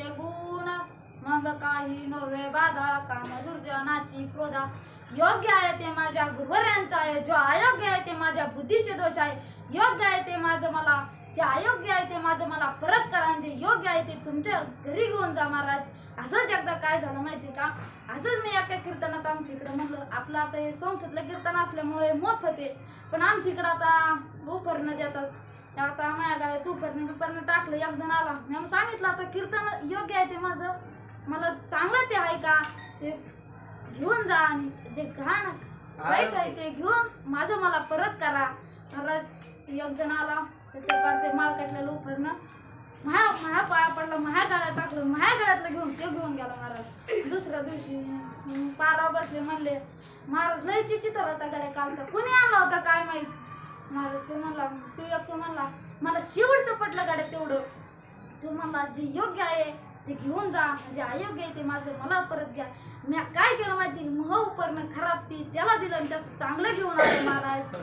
तुमचे गुण. मग काही नव्हे बाधा काम दुर्जनाची क्रोधा. योग्य आहे ते माझ्या गुरुवरांचं आहे. जो अयोग्य आहे ते माझ्या बुद्धीचे दोष आहे. योग्य आहे ते माझं मला जे अयोग्य आहे ते माझं मला परत करा. जे योग्य आहे ते तुमच्या घरी घेऊन जा महाराज. असंच एकदा काय झालं माहिती का? असंच मी एका कीर्तनात आमच्या इकडं म्हणलं आपलं आता हे संसदलं कीर्तन असल्यामुळे मोफत आहे. पण आमच्या इकडं आता उपरणं देतात आता माझ्या गाड्यात उपरणं बिपरणं टाकलं. एक जण आला. मी सांगितलं आता कीर्तन योग्य आहे ते माझं. मला चांगलं ते आहे का ते घेऊन जा आणि जे घाण वाईट आहे ते घेऊन माझं मला परत करा. महाराज एक जण आला. त्याच्या पार ते माळ काढलेलं उपरणं. माया माया पाया पडला. माया गळ्यात टाकलं. माया गळ्यातलं घेऊन ते घेऊन गेला महाराज. दुसऱ्या दिवशी पारा बसले. म्हणले महाराज लय चिचित्र होता गड्या. कालचा कोणी आणला होता काय माहीत? महाराज ते म्हणला तू मला मला शेवटचं पटलं गाड्या तेवढं. तुम्हाला जे योग्य आहे ते घेऊन जा. जे अयोग्य आहे ते माझं मला परत घ्या. मी काय केलं माहिती? मह खराब ती त्याला दिलं आणि त्याचं चांगलं घेऊन आलं महाराज.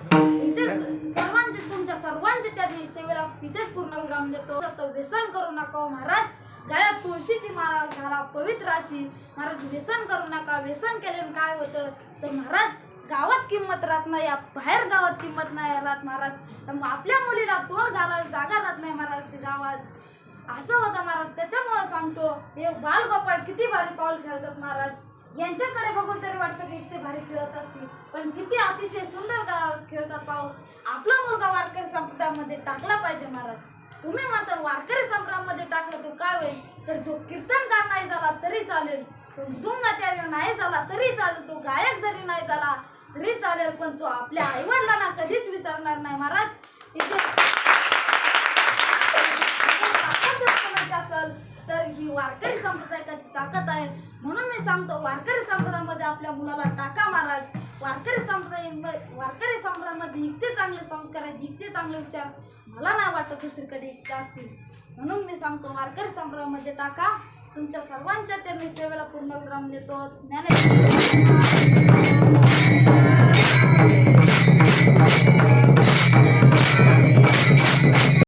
इथेच सर्वांचे तुमच्या सर्वांच्या चरणी सेवेला इथेच पूर्ण विराम देतो. तर व्यसन करू नका हो महाराज. गळ्यात तुळशीची माळा घाला पवित्र अशी. महाराज व्यसन करू नका. व्यसन केल्याने काय होतं? तर महाराज गावात किंमत राहत नाही या बाहेर गावात किंमत नाही राहत महाराज. तर आपल्या मुलीला तोंड घालायला जागा राहत नाही महाराज गावात. असं होतं महाराज. त्याच्यामुळं सांगतो हे बालगोपाळ किती भारी पाऊल खेळतात महाराज. यांच्याकडे बघून तरी वाटतं की किती भारी खेळत असतील. पण किती अतिशय सुंदर गा- खेळतात पाहू. आपला मुलगा वारकरी संप्रदायामध्ये टाकला पाहिजे महाराज. तुम्ही मात्र वारकरी संप्रदायामध्ये टाकलं तर काय होईल? तर जो कीर्तनकार नाही झाला तरी चालेल. तो मृदुंगाचार्य नाही झाला तरी चालेल. तो गायक जरी नाही झाला तरी चालेल पण तो आपल्या आईवडिलांना कधीच विसरणार नाही महाराज. इथे ताकद असेल तर ही वारकरी संप्रदायाची ताकद आहे. म्हणून मी सांगतो वारकरी संप्रदायामध्ये आपल्या मुलाला टाका महाराज. वारकरी संप्रदाय वारकरी संप्रदायामध्ये इतके चांगले संस्कार आहेत इतके चांगले विचार. मला नाही वाटत दुसरीकडे इतके असतील. म्हणून मी सांगतो वारकरी संप्रदायामध्ये टाका. तुमच्या सर्वांच्या चरणी सेवेला पूर्ण विराम देतो. Dnyaneshwar Thank you.